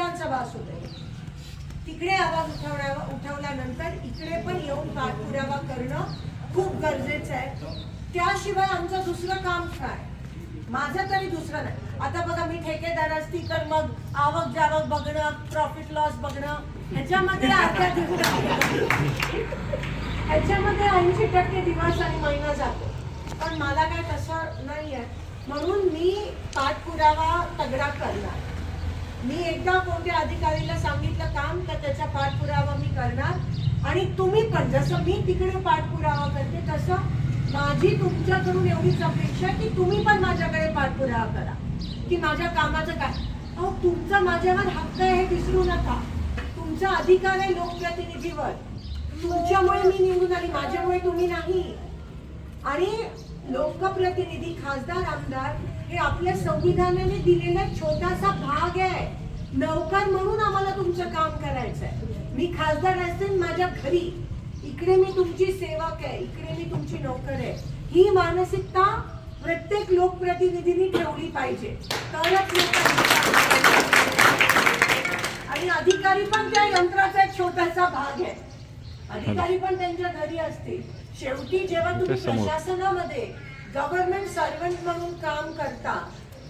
विधानसभा असू दे तिकडे आवाज उठवण्या उठवल्यानंतर इकडे पण येऊन पाठपुरावा करणं खूप गरजेचं आहे. त्याशिवाय आमचं दुसरं काम काय? माझं तरी दुसरं नाही. आता बघा मी ठेकेदार असती तर मग आवक जावक बघणं प्रॉफिट लॉस बघणं ह्याच्यामध्ये अर्ध्या ह्याच्यामध्ये ऐंशी टक्के दिवस आणि महिना जातो. पण मला काय तसं नाही आहे म्हणून मी पाठपुरावा तगडा करणार. मी एकदा कोणत्या अधिकारीला सांगितलं काम तर त्याचा पाठपुरावा मी करणार? आणि तुम्ही पण जसं मी तिकडे पाठपुरावा करते तसं माझी तुमच्याकडून एवढीच अपेक्षा आहे की तुम्ही पण माझ्याकडे पाठपुरावा करा. की माझ्या कामाचं काय? अहो तुमचा माझ्यावर हक्क आहे हे विसरू नका. तुमचा अधिकार आहे लोकप्रतिनिधीवर. तुमच्यामुळे मी निवडून आली माझ्यामुळे तुम्ही नाही. आणि लोकप्रतिनिधी खासदार आमदार हे आपल्या संविधानाने दिलेला छोटासा भाग आहे. नौकर म्हणून आम्हाला तुमचं काम करायचं आहे. मी खासदार असते माझ्या घरी. इकडे मी तुमची सेवक आहे. इकडे मी तुमची नौकर आहे. ही मानसिकता प्रत्येक लोकप्रतिनिधींनी ठेवली पाहिजे. तरच आणि अधिकारी पण त्या यंत्राचा एक छोटासा भाग आहे. अधिकारी पण त्यांच्या घरी असतील. शेवटी जेव्हा तुम्ही. प्रशासनामध्ये गव्हर्नमेंट सर्वंट म्हणून काम करता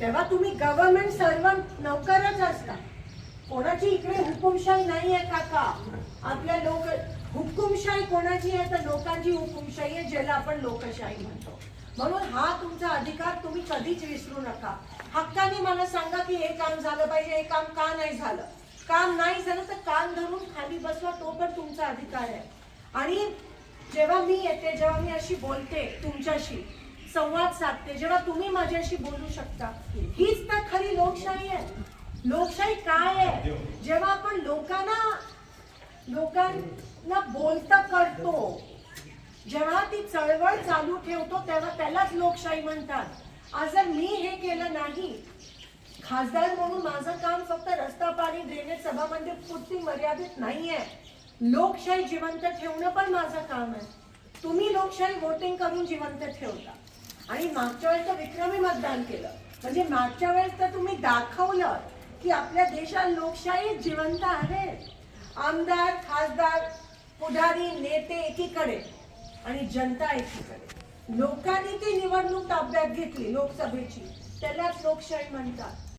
तेव्हा तुम्ही गव्हर्नमेंट सर्वंट नौकरच असता. कोणाची इकडे हुकुमशाही नाही आहे काका. आपल्या लोक हुकुमशाही कोणाची आहे? तर लोकांची हुकुमशाही आहे ज्याला आपण लोकशाही म्हणतो. म्हणून हा तुमचा अधिकार तुम्ही कधीच विसरू नका. हक्काने मला सांगा की हे काम झालं पाहिजे हे काम का नाही झालं? काम नाही झालं तर कान धरून खाली बसवा तो पण तुमचा अधिकार आहे. आणि जेव्हा मी येते जेव्हा मी अशी बोलते तुमच्याशी संवाद साधते जेव्हा तुम्ही माझ्याशी बोलू शकता हीच तर खरी लोकशाही आहे. लोकशाही काय आहे? जेव्हा आपण लोकांना लोकांना बोलता करतो जेव्हा ती चळवळ चालू ठेवतो तेव्हा त्यालाच लोकशाही म्हणतात. आज जर मी हे केलं नाही खासदार म्हणून माझं काम फक्त रस्ता पाणी ड्रेनेज सभामंदिर पुरती मर्यादित नाहीये. लोकशाही जिवंत ठेवणं पण माझं काम आहे. तुम्ही लोकशाही वोटिंग करून जिवंत ठेवता. आणि मागच्या वेळेस तर विक्रमी मतदान केलं. म्हणजे मागच्या वेळेस तर तुम्ही दाखवलं की आपल्या देशात लोकशाही जिवंत आहे. आमदार खासदार पुढारी नेते एकीकडे आणि जनता एकीकडे. लोकांनी ती निवडणूक ताब्यात घेतली लोकसभेची. त्यालाच लोकशाही म्हणतात.